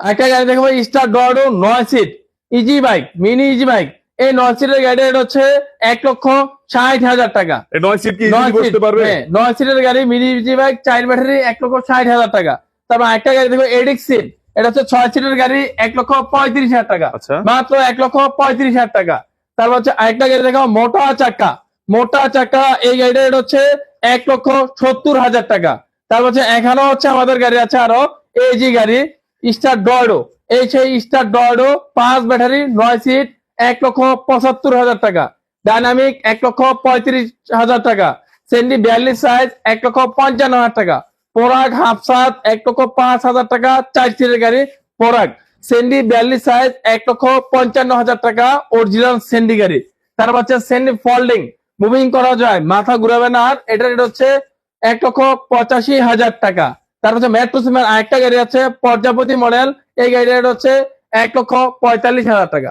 একটা গাড়ি দেখব স্টার ডরো নয় seat easy bike mini easy bike এই নয় সিটের গাড়ি রেট হচ্ছে এক লক্ষ ষাট হাজার টাকা। নয় সিট নয় ইজিলি বসতে সিট, পারবে? হ্যাঁ, সিটের গাড়ি মিনি ইজি বাইক চার ব্যাটারি এক লক্ষ ষাট হাজার টাকা। তারপর একটা গাড়ি দেখব এডিক সিট এটা হচ্ছে ছয় সিটের গাড়ি এক লক্ষ পঁয়ত্রিশ হাজার টাকা। আচ্ছা। মাত্র এক লক্ষ পঁয়ত্রিশ হাজার টাকা। তারপর হচ্ছে আরেকটা গাড়ি দেখো মোটা চাকা। মোটা চাকা এই গাড়িটা রেট হচ্ছে এক লক্ষ সত্তর হাজার টাকা। তারপর হচ্ছে এখানেও হচ্ছে আমাদের গাড়ি আছে আরও এজি গাড়ি। স্টার ডয়ডো। এই সেই স্টার ডয়ডো, পাঁচ ব্যাটারি, নয় সিট, এক লক্ষ পঁচাত্তর হাজার টাকা। ডাইনামিক, এক লক্ষ পঁয়ত্রিশ হাজার টাকা। সেন্ডি বিয়াল্লিশ সাইজ, এক লক্ষ পঞ্চান্ন হাজার টাকা। পোরাক হাফ সাত, এক লক্ষ পাঁচ হাজার টাকা, চার সিটের গাড়ি পোরাক সেন্ডি বিয়াল্লিশ সাইজ, এক লক্ষ পঞ্চান্ন হাজার টাকা, অরিজিনাল সেন্ডি গাড়ি। তারপর হচ্ছে সেন্ডি ফোল্ডিং, মুভিং করা যায়, মাথা ঘুরাবে না আর এটা হচ্ছে এক লক্ষ পঁচাশি হাজার টাকা। তারপর মেট্রো সিমের আরেকটা গাড়ি আছে প্রজাপতি মডেল এই গাড়ির হচ্ছে এক লক্ষ পঁয়তাল্লিশ হাজার টাকা।